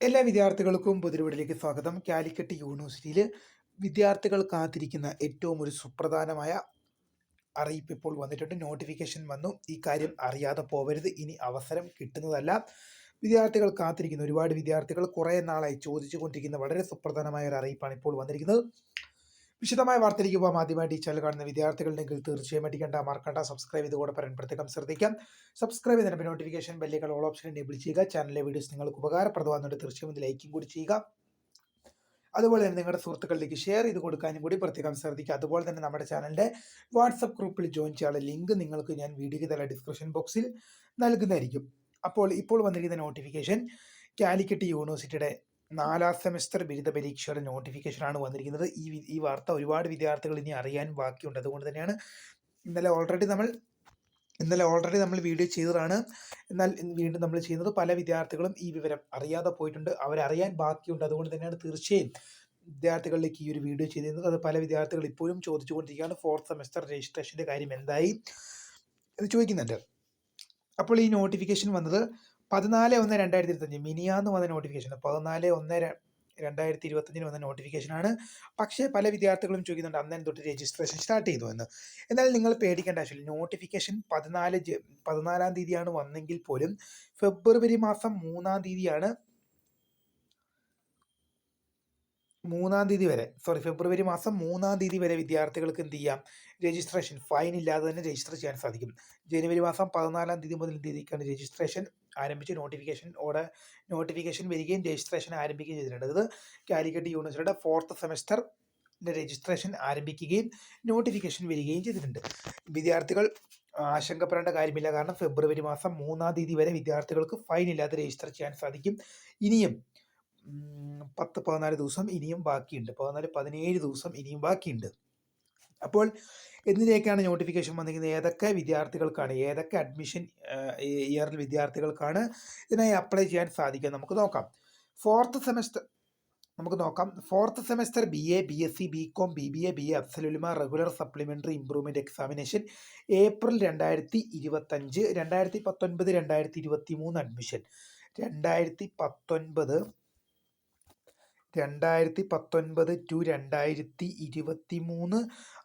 എല്ലാ വിദ്യാർത്ഥികൾക്കും പുതിരുവിടിലേക്ക് സ്വാഗതം. കാലിക്കറ്റ് യൂണിവേഴ്സിറ്റിയിൽ വിദ്യാർത്ഥികൾ കാത്തിരിക്കുന്ന ഏറ്റവും ഒരു സുപ്രധാനമായ അറിയിപ്പ് ഇപ്പോൾ വന്നിട്ടുണ്ട്. നോട്ടിഫിക്കേഷൻ വന്നു. ഈ കാര്യം അറിയാതെ പോവരുത്. ഇനി അവസരം കിട്ടുന്നതല്ല. വിദ്യാർത്ഥികൾ കാത്തിരിക്കുന്ന. ഒരുപാട് വിദ്യാർത്ഥികൾ കുറേ നാളായി ചോദിച്ചു കൊണ്ടിരിക്കുന്ന വളരെ സുപ്രധാനമായ ഒരു അറിയിപ്പാണ് ഇപ്പോൾ വന്നിരിക്കുന്നത്. വിശദമായ വാർത്തയിലേക്ക് പോകാം ആദ്യമായിട്ട് ഈ ചാനൽ കാണുന്ന വിദ്യാർത്ഥികളുണ്ടെങ്കിൽ തീർച്ചയായും അടിക്കേണ്ട മറക്കണ്ട സബ്സ്ക്രൈബ് ചെയ്തുകൂടെ പറയാൻ പ്രത്യേകം ശ്രദ്ധിക്കാം. സബ്സ്ക്രൈബ് ചെയ്തിട്ട് നോട്ടിഫിക്കേഷൻ ബെല്ലുകൾ ഓൾ ഓപ്ഷൻ എനേബിൾ ചെയ്യുക. ചാനലിലെ വീഡിയോസ് നിങ്ങൾക്ക് ഉപകാരപ്രദമാകുന്നുണ്ട്. തീർച്ചയായും ഇത് ലൈക്കും കൂടി ചെയ്യുക. അതുപോലെ തന്നെ നിങ്ങളുടെ സുഹൃത്തുക്കളിലേക്ക് ഷെയർ ചെയ്ത് കൊടുക്കാനും കൂടി പ്രത്യേകം ശ്രദ്ധിക്കുക. അതുപോലെ തന്നെ നമ്മുടെ ചാനലിന്റെ വാട്സപ്പ് ഗ്രൂപ്പിൽ ജോയിൻ ചെയ്യാനുള്ള ലിങ്ക് നിങ്ങൾക്ക് ഞാൻ വീഡിയോയ്ക്ക് തല ഡിസ്ക്രിപ്ഷൻ ബോക്സിൽ നൽകുന്നതായിരിക്കും. അപ്പോൾ ഇപ്പോൾ വന്നിരിക്കുന്ന നോട്ടിഫിക്കേഷൻ കാലിക്കറ്റ് യൂണിവേഴ്സിറ്റിയുടെ നാലാം സെമസ്റ്റർ ബിരുദ പരീക്ഷയുടെ നോട്ടിഫിക്കേഷനാണ് വന്നിരിക്കുന്നത്. ഈ ഈ വാർത്ത ഒരുപാട് വിദ്യാർത്ഥികൾ ഇനി അറിയാൻ ബാക്കിയുണ്ട്. അതുകൊണ്ട് തന്നെയാണ് ഇന്നലെ ഓൾറെഡി നമ്മൾ ഇന്നലെ ഓൾറെഡി നമ്മൾ വീഡിയോ ചെയ്തതാണ്. എന്നാൽ വീണ്ടും നമ്മൾ ചെയ്യുന്നത് പല വിദ്യാർത്ഥികളും ഈ വിവരം അറിയാതെ പോയിട്ടുണ്ട്. അവരറിയാൻ ബാക്കിയുണ്ട്. അതുകൊണ്ട് തന്നെയാണ് തീർച്ചയായും വിദ്യാർത്ഥികളിലേക്ക് ഈ ഒരു വീഡിയോ ചെയ്തിരുന്നത്. അത് പല വിദ്യാർത്ഥികൾ ഇപ്പോഴും ചോദിച്ചുകൊണ്ടിരിക്കുകയാണ് ഫോർത്ത് സെമസ്റ്റർ രജിസ്ട്രേഷന്റെ കാര്യം എന്തായി? എന്ന് ചോദിക്കുന്നുണ്ട്. അപ്പോൾ ഈ നോട്ടിഫിക്കേഷൻ വന്നത് പതിനാല് ഒന്ന് രണ്ടായിരത്തി ഇരുപത്തഞ്ച് മിനിയാന്ന് വന്ന നോട്ടിഫിക്കേഷൻ പതിനാല് ഒന്ന് രണ്ടായിരത്തി ഇരുപത്തഞ്ചിന് വന്ന നോട്ടിഫിക്കേഷനാണ് പക്ഷേ പല വിദ്യാർത്ഥികളും ചോദിക്കുന്നുണ്ട് അന്നേരം തൊട്ട് രജിസ്ട്രേഷൻ സ്റ്റാർട്ട് ചെയ്തു എന്ന്. എന്നാൽ നിങ്ങൾ പേടിക്കേണ്ട ആവശ്യമില്ല. നോട്ടിഫിക്കേഷൻ പതിനാല് പതിനാലാം തീയതിയാണ് വന്നെങ്കിൽ പോലും ഫെബ്രുവരി മാസം മൂന്നാം തീയതിയാണ് മൂന്നാം തീയതി വരെ സോറി ഫെബ്രുവരി മാസം മൂന്നാം തീയതി വരെ വിദ്യാർത്ഥികൾക്ക് എന്ത് ചെയ്യാം? രജിസ്ട്രേഷൻ ഫൈൻ ഇല്ലാതെ തന്നെ രജിസ്റ്റർ ചെയ്യാൻ സാധിക്കും. ജനുവരി മാസം പതിനാലാം തീയതി മുതൽ തീയതിക്കാണ് രജിസ്ട്രേഷൻ ആരംഭിച്ച് നോട്ടിഫിക്കേഷൻ ഓടെ നോട്ടിഫിക്കേഷൻ വരികയും രജിസ്ട്രേഷൻ ആരംഭിക്കുകയും ചെയ്തിട്ടുണ്ട്. ഇത് കാലിക്കറ്റ് യൂണിവേഴ്സിറ്റിയുടെ ഫോർത്ത് സെമസ്റ്റർ രജിസ്ട്രേഷൻ ആരംഭിക്കുകയും നോട്ടിഫിക്കേഷൻ വരികയും ചെയ്തിട്ടുണ്ട്. വിദ്യാർത്ഥികൾ ആശങ്കപ്പെടേണ്ട കാര്യമില്ല. കാരണം ഫെബ്രുവരി മാസം മൂന്നാം തീയതി വരെ വിദ്യാർത്ഥികൾക്ക് ഫൈൻ ഇല്ലാതെ രജിസ്റ്റർ ചെയ്യാൻ സാധിക്കും. ഇനിയും പത്ത് പതിനാല് ദിവസം ഇനിയും ബാക്കിയുണ്ട്. പതിനാല് പതിനേഴ് ദിവസം ഇനിയും ബാക്കിയുണ്ട്. അപ്പോൾ എന്തിനേക്കാണ് നോട്ടിഫിക്കേഷൻ വന്നിരിക്കുന്നത്? ഏതൊക്കെ വിദ്യാർത്ഥികൾക്കാണ് ഏതൊക്കെ അഡ്മിഷൻ ഇയറിൽ വിദ്യാർത്ഥികൾക്കാണ് ഇതിനായി അപ്ലൈ ചെയ്യാൻ സാധിക്കുക നമുക്ക് നോക്കാം. ഫോർത്ത് സെമസ്റ്റർ നമുക്ക് നോക്കാം. Fourth semester B A B S C B com B B A B A അബ്സലുലിമ regular supplementary improvement examination April രണ്ടായിരത്തി ഇരുപത്തഞ്ച് രണ്ടായിരത്തി പത്തൊൻപത് രണ്ടായിരത്തി ഇരുപത്തി മൂന്ന് അഡ്മിഷൻ രണ്ടായിരത്തി പത്തൊൻപത് രണ്ടായിരത്തി പത്തൊൻപത് ടു രണ്ടായിരത്തി ഇരുപത്തി മൂന്ന്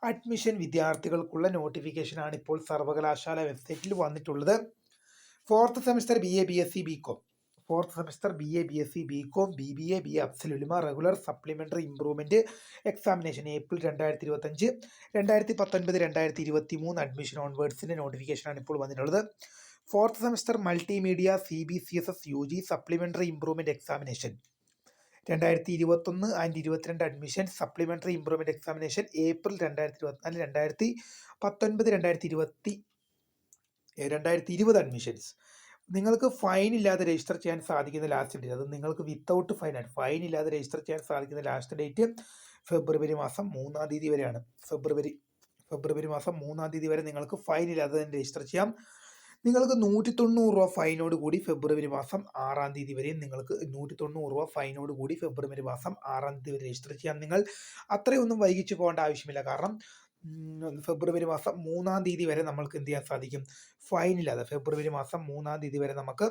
അഡ്മിഷൻ വിദ്യാർത്ഥികൾക്കുള്ള നോട്ടിഫിക്കേഷനാണ് ഇപ്പോൾ സർവകലാശാല വെബ്സൈറ്റിൽ വന്നിട്ടുള്ളത്. Fourth semester B A B S C B com fourth semester B A B S C B com B B A B അബ്സലുലിമ regular supplementary improvement examination April രണ്ടായിരത്തി ഇരുപത്തഞ്ച് രണ്ടായിരത്തി പത്തൊൻപത് രണ്ടായിരത്തി ഇരുപത്തി മൂന്ന് അഡ്മിഷൻ ഓൺവേർഡ്സിന്റെ നോട്ടിഫിക്കേഷനാണ് ഇപ്പോൾ വന്നിട്ടുള്ളത്. Fourth semester multimedia C B C S S U G supplementary improvement examination രണ്ടായിരത്തി ഇരുപത്തൊന്ന് ആൻഡ് ഇരുപത്തിരണ്ട് admission supplementary improvement examination April രണ്ടായിരത്തി ഇരുപത്തിനാല് രണ്ടായിരത്തി പത്തൊൻപത് രണ്ടായിരത്തി ഇരുപത്തി രണ്ടായിരത്തി ഇരുപത് അഡ്മിഷൻസ് നിങ്ങൾക്ക് ഫൈൻ ഇല്ലാതെ രജിസ്റ്റർ ചെയ്യാൻ സാധിക്കുന്ന ലാസ്റ്റ് ഡേറ്റ് അത് നിങ്ങൾക്ക് വിത്തൗട്ട് ഫൈൻ ആണ്. ഫൈൻ ഇല്ലാതെ രജിസ്റ്റർ ചെയ്യാൻ സാധിക്കുന്ന ലാസ്റ്റ് ഡേറ്റ് ഫെബ്രുവരി മാസം മൂന്നാം തീയതി വരെയാണ്. ഫെബ്രുവരി ഫെബ്രുവരി മാസം മൂന്നാം തീയതി വരെ നിങ്ങൾക്ക് ഫൈൻ ഇല്ലാതെ തന്നെ രജിസ്റ്റർ ചെയ്യാം. നിങ്ങൾക്ക് നൂറ്റി തൊണ്ണൂറ് രൂപ ഫൈനോട് കൂടി ഫെബ്രുവരി മാസം ആറാം തീയതി വരെയും നിങ്ങൾക്ക് നൂറ്റി തൊണ്ണൂറ് രൂപ ഫൈനോട് കൂടി ഫെബ്രുവരി മാസം ആറാം തീയതി വരെ രജിസ്റ്റർ ചെയ്യാം. നിങ്ങൾ അത്രയൊന്നും വൈകിച്ചു പോകേണ്ട ആവശ്യമില്ല. കാരണം ഫെബ്രുവരി മാസം മൂന്നാം തീയതി വരെ നമ്മൾക്ക് എന്ത് ചെയ്യാൻ സാധിക്കും? ഫൈനില്ലാതെ ഫെബ്രുവരി മാസം മൂന്നാം തീയതി വരെ നമുക്ക്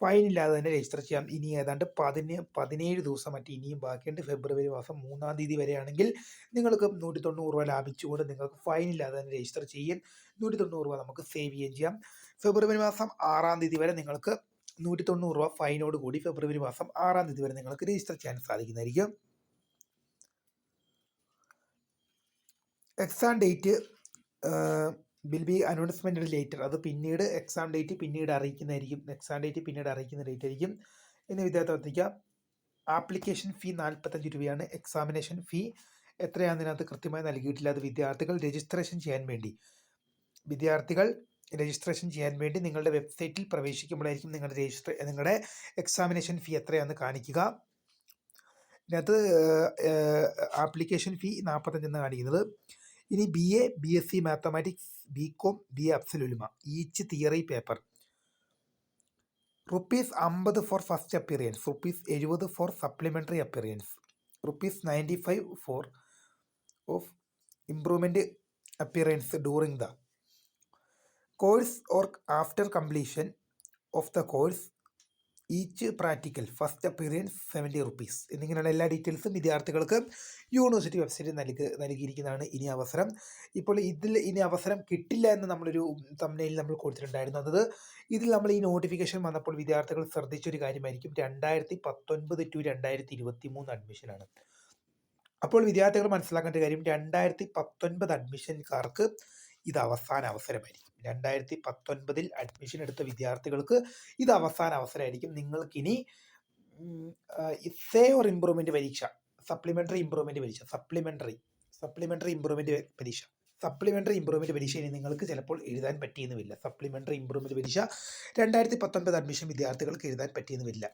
ഫൈൻ ഇല്ലാതെ തന്നെ രജിസ്റ്റർ ചെയ്യാം. ഇനി ഏതാണ്ട് പതിനേ പതിനേഴ് ദിവസം മറ്റ് ഇനിയും ബാക്കിയുണ്ട്. ഫെബ്രുവരി മാസം മൂന്നാം തീയതി വരെയാണെങ്കിൽ നിങ്ങൾക്ക് നൂറ്റി തൊണ്ണൂറ് രൂപ ലാഭിച്ചുകൊണ്ട് നിങ്ങൾക്ക് ഫൈൻ ഇല്ലാതെ തന്നെ രജിസ്റ്റർ ചെയ്യും നൂറ്റി തൊണ്ണൂറ് രൂപ നമുക്ക് സേവ് ചെയ്യുകയും ചെയ്യാം. ഫെബ്രുവരി മാസം ആറാം തീയതി വരെ നിങ്ങൾക്ക് നൂറ്റി തൊണ്ണൂറ് രൂപ ഫൈനോട് കൂടി ഫെബ്രുവരി മാസം ആറാം തീയതി വരെ നിങ്ങൾക്ക് രജിസ്റ്റർ ചെയ്യാൻ സാധിക്കുന്നതായിരിക്കും. Exam date will be announcement later അത് പിന്നീട് എക്സാം ഡേറ്റ് പിന്നീട് അറിയിക്കുന്നതായിരിക്കും. എക്സാം ഡേറ്റ് പിന്നീട് അറിയിക്കുന്ന ഡേറ്റ് ആയിരിക്കും. എന്ന് വിദ്യാർത്ഥി ശ്രദ്ധിക്കുക ആപ്ലിക്കേഷൻ ഫീ നാൽപ്പത്തഞ്ച് രൂപയാണ്. എക്സാമിനേഷൻ ഫീ എത്രയാണെന്ന് ഇതിനകത്ത് കൃത്യമായി നൽകിയിട്ടില്ല. അത് വിദ്യാർത്ഥികൾ രജിസ്ട്രേഷൻ ചെയ്യാൻ വേണ്ടി. വിദ്യാർത്ഥികൾ രജിസ്ട്രേഷൻ ചെയ്യാൻ വേണ്ടി നിങ്ങളുടെ വെബ്സൈറ്റിൽ പ്രവേശിക്കുമ്പോഴായിരിക്കും നിങ്ങളുടെ രജിസ്റ്റർ നിങ്ങളുടെ എക്സാമിനേഷൻ ഫീ എത്രയാണെന്ന് കാണിക്കുക. ഇതിനകത്ത് ആപ്ലിക്കേഷൻ ഫീ നാൽപ്പത്തഞ്ചെന്ന് കാണിക്കുന്നത്. ഇനി B A B S C mathematics B com B അബ്സലുലുമ each theory paper rupees അമ്പത് ഫോർ ഫസ്റ്റ് അപ്പിയറൻസ് റുപ്പീസ് എഴുപത് for supplementary appearance rupees ninety five for of improvement appearance during the course or after completion of the course each practical first appearance seventy rupees എന്നിങ്ങനെയുള്ള എല്ലാ ഡീറ്റെയിൽസും വിദ്യാർത്ഥികൾക്ക് university വെബ്സൈറ്റിൽ നൽകി നൽകിയിരിക്കുന്നതാണ് ഇനി അവസരം. ഇപ്പോൾ ഇതിൽ ഇനി അവസരം കിട്ടില്ല എന്ന് നമ്മളൊരു തമ്മിൽ നമ്മൾ കൊടുത്തിട്ടുണ്ടായിരുന്നു. അത് ഇതിൽ നമ്മൾ ഈ നോട്ടിഫിക്കേഷൻ വന്നപ്പോൾ വിദ്യാർത്ഥികൾ ശ്രദ്ധിച്ചൊരു കാര്യമായിരിക്കും. രണ്ടായിരത്തി പത്തൊൻപത് ടു രണ്ടായിരത്തി ഇരുപത്തി മൂന്ന് അഡ്മിഷനാണ് അപ്പോൾ വിദ്യാർത്ഥികൾ മനസ്സിലാക്കേണ്ട കാര്യം രണ്ടായിരത്തി പത്തൊൻപത് അഡ്മിഷൻകാർക്ക് ഇത് അവസാന അവസരമായിരിക്കും. രണ്ടായിരത്തി പത്തൊൻപതിൽ അഡ്മിഷൻ എടുത്ത വിദ്യാർത്ഥികൾക്ക് ഇത് അവസാന അവസരമായിരിക്കും. നിങ്ങൾക്കിനി സേ ഓർ ഇമ്പ്രൂവ്മെന്റ് പരീക്ഷ സപ്ലിമെന്ററി ഇമ്പ്രൂവ്മെന്റ് പരീക്ഷ സപ്ലിമെന്ററി സപ്ലിമെന്ററി ഇമ്പ്രൂവ്മെന്റ് പരീക്ഷ സപ്ലിമെന്ററി ഇമ്പ്രൂവ്മെന്റ് പരീക്ഷ ഇനി നിങ്ങൾക്ക് ചിലപ്പോൾ എഴുതാൻ പറ്റിയെന്നുമില്ല. സപ്ലിമെന്ററി ഇമ്പ്രൂവ്മെന്റ് പരീക്ഷ രണ്ടായിരത്തി പത്തൊൻപത് അഡ്മിഷൻ വിദ്യാർത്ഥികൾക്ക് എഴുതാൻ പറ്റിയെന്നുമില്ല.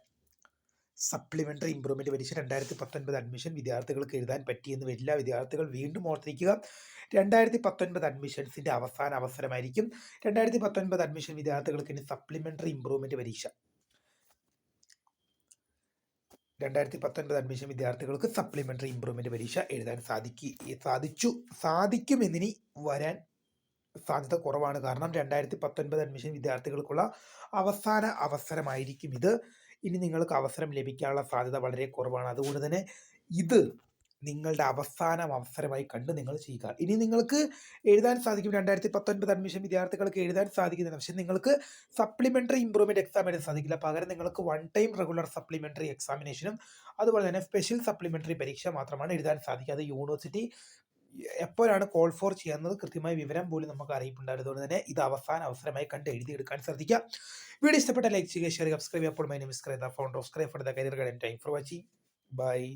സപ്ലിമെന്ററി ഇമ്പ്രൂവ്മെന്റ് പരീക്ഷ രണ്ടായിരത്തി പത്തൊൻപത് അഡ്മിഷൻ വിദ്യാർത്ഥികൾക്ക് എഴുതാൻ പറ്റിയെന്ന് വരില്ല. വിദ്യാർത്ഥികൾ വീണ്ടും ഓർത്തിരിക്കുക. രണ്ടായിരത്തി പത്തൊൻപത് അഡ്മിഷൻസിന്റെ അവസാന അവസരമായിരിക്കും. രണ്ടായിരത്തി പത്തൊൻപത് അഡ്മിഷൻ വിദ്യാർത്ഥികൾക്ക് ഇനി സപ്ലിമെന്ററി ഇമ്പ്രൂവ്മെന്റ് പരീക്ഷ. രണ്ടായിരത്തി പത്തൊൻപത് അഡ്മിഷൻ വിദ്യാർത്ഥികൾക്ക് സപ്ലിമെന്ററി ഇമ്പ്രൂവ്മെന്റ് പരീക്ഷ എഴുതാൻ സാധിക്കി സാധിച്ചു സാധിക്കുമെന്നിനി വരാൻ സാധ്യത കുറവാണ്. കാരണം രണ്ടായിരത്തി പത്തൊൻപത് അഡ്മിഷൻ വിദ്യാർത്ഥികൾക്കുള്ള അവസാന അവസരമായിരിക്കും ഇത്. ഇനി നിങ്ങൾക്ക് അവസരം ലഭിക്കാനുള്ള സാധ്യത വളരെ കുറവാണ്. അതുകൊണ്ട് തന്നെ ഇത് നിങ്ങളുടെ അവസാന അവസരമായി കണ്ട് നിങ്ങൾ ചെയ്യുക. ഇനി നിങ്ങൾക്ക് എഴുതാൻ സാധിക്കും രണ്ടായിരത്തി പത്തൊൻപത് അഡ്മിഷൻ വിദ്യാർത്ഥികൾക്ക് എഴുതാൻ സാധിക്കുന്നില്ല പക്ഷേ നിങ്ങൾക്ക് സപ്ലിമെന്ററി ഇമ്പ്രൂവ്മെന്റ് എക്സാം എഴുതാൻ സാധിക്കില്ല. പകരം നിങ്ങൾക്ക് വൺ ടൈം റെഗുലർ സപ്ലിമെന്ററി എക്സാമിനേഷനും അതുപോലെ തന്നെ സ്പെഷ്യൽ സപ്ലിമെന്ററി പരീക്ഷ മാത്രമാണ് എഴുതാൻ സാധിക്കുക. അത് യൂണിവേഴ്സിറ്റി എപ്പോഴാണ് കോൾ ഫോർ ചെയ്യുന്നത്? കൃത്യമായ വിവരം പോലും നമുക്ക് അറിയിപ്പുണ്ടായിരുന്നതുകൊണ്ട് തന്നെ ഇത് അവസാന അവസരമായി കണ്ട് എഴുതിയെടുക്കാൻ ശ്രദ്ധിക്കുക. വീഡിയോ ഇഷ്ടപ്പെട്ട ലൈക്ക് ചെയ്യുക ഷെയർ സബ്സ്ക്രൈബ് അപ്പോൾ my name is Kraitha founder of scribe for the career guide time for watching bye